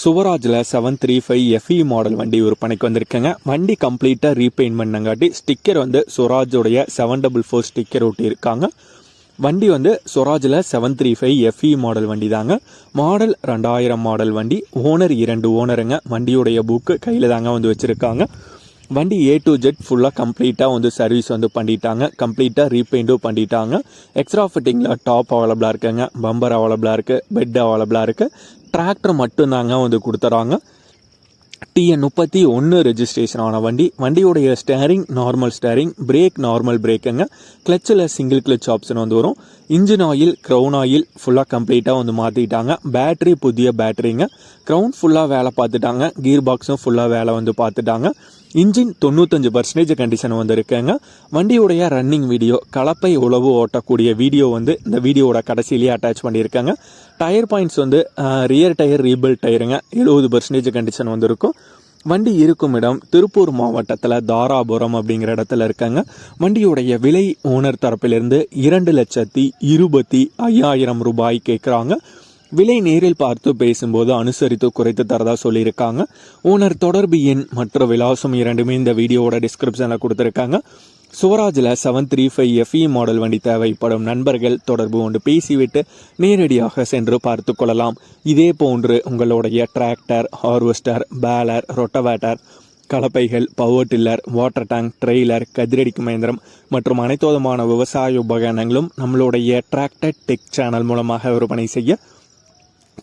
சுவராஜில் seven three five FE model வண்டி விற்பனைக்கு வந்திருக்கேங்க. வண்டி கம்ப்ளீட்டாக ரீபெயிண்ட் பண்ணங்காட்டி ஸ்டிக்கர் வந்து சுவராஜோடைய செவன் டபுள் ஃபோர் ஸ்டிக்கர் ஒட்டியிருக்காங்க வண்டி வந்து சுவராஜில் seven three five FE model வண்டி தாங்க மாடல் ரெண்டாயிரம் மாடல் வண்டி. ஓனர் இரண்டு ஓனருங்க வண்டியுடைய புக்கு கையில் தாங்க வந்து வச்சுருக்காங்க. வண்டி ஏ டு ஜெட் ஃபுல்லாக கம்ப்ளீட்டாக வந்து சர்வீஸ் வந்து பண்ணிட்டாங்க. கம்ப்ளீட்டாக ரீபெயிண்டும் பண்ணிட்டாங்க. எக்ஸ்ட்ரா ஃபிட்டிங்கில் டாப் அவைலபிளாக இருக்குங்க. பம்பர் அவைலபிளாக இருக்குது பெட் அவைலபிளாக இருக்குது டிராக்டர் மட்டும்தாங்க வந்து கொடுத்துறாங்க. டிஎன் முப்பத்தி ஒன்று ரெஜிஸ்ட்ரேஷன் ஆன வண்டி. வண்டியுடைய steering normal steering brake normal பிரேக்குங்க கிளச்சில் சிங்கிள் கிளச் ஆப்ஷன் வந்து வரும். இன்ஜின் ஆயில் க்ரௌன் ஆயில் ஃபுல்லாக கம்ப்ளீட்டாக வந்து மாற்றிட்டாங்க பேட்டரி புதிய பேட்டரிங்க க்ரௌன் ஃபுல்லாக வேலை பார்த்துட்டாங்க. கீர் பாக்ஸும் ஃபுல்லாக வேலை வந்து பார்த்துட்டாங்க. இன்ஜின் தொண்ணூத்தஞ்சு பர்சன்டேஜ் கண்டிஷன் வந்து இருக்குங்க வண்டியுடைய ரன்னிங் வீடியோ கலப்பை உழவு ஓட்டக்கூடிய வீடியோ வந்து இந்த வீடியோட கடைசியிலேயே அட்டாச் பண்ணியிருக்காங்க. டயர் பாயிண்ட்ஸ் வந்து ரியர் டயர் ரீபில்ட் டயருங்க எழுபது பர்சன்டேஜ் கண்டிஷன் வந்திருக்கும். வண்டி இருக்கும் இடம் திருப்பூர் மாவட்டத்தில் தாராபுரம் அப்படிங்கிற இடத்துல இருக்காங்க. வண்டியுடைய விலை ஓனர் தரப்பிலிருந்து இரண்டு லட்சத்தி இருபத்தி ஐயாயிரம் ரூபாய் கேட்குறாங்க விலை நேரில் பார்த்து பேசும்போது அனுசரித்து குறைத்து தரதா சொல்லியிருக்காங்க. ஓனர் தொடர்பு எண் மற்ற விலாசம் இரண்டுமே இந்த வீடியோவோட டிஸ்கிரிப்ஷனில் கொடுத்துருக்காங்க. சுவராஜில் seven three five FE model வண்டி தேவைப்படும் நண்பர்கள் தொடர்பு கொண்டு பேசிவிட்டு நேரடியாக சென்று பார்த்து கொள்ளலாம். இதே போன்று உங்களுடைய tractor harvester baler rotavator கலப்பைகள் power tiller water tank trailer கதிரடிக்கு மயந்திரம் மற்றும் அனைத்து விதமான விவசாய உபகரணங்களும் நம்மளுடைய டிராக்டர் டெக் சேனல் மூலமாக விற்பனை செய்ய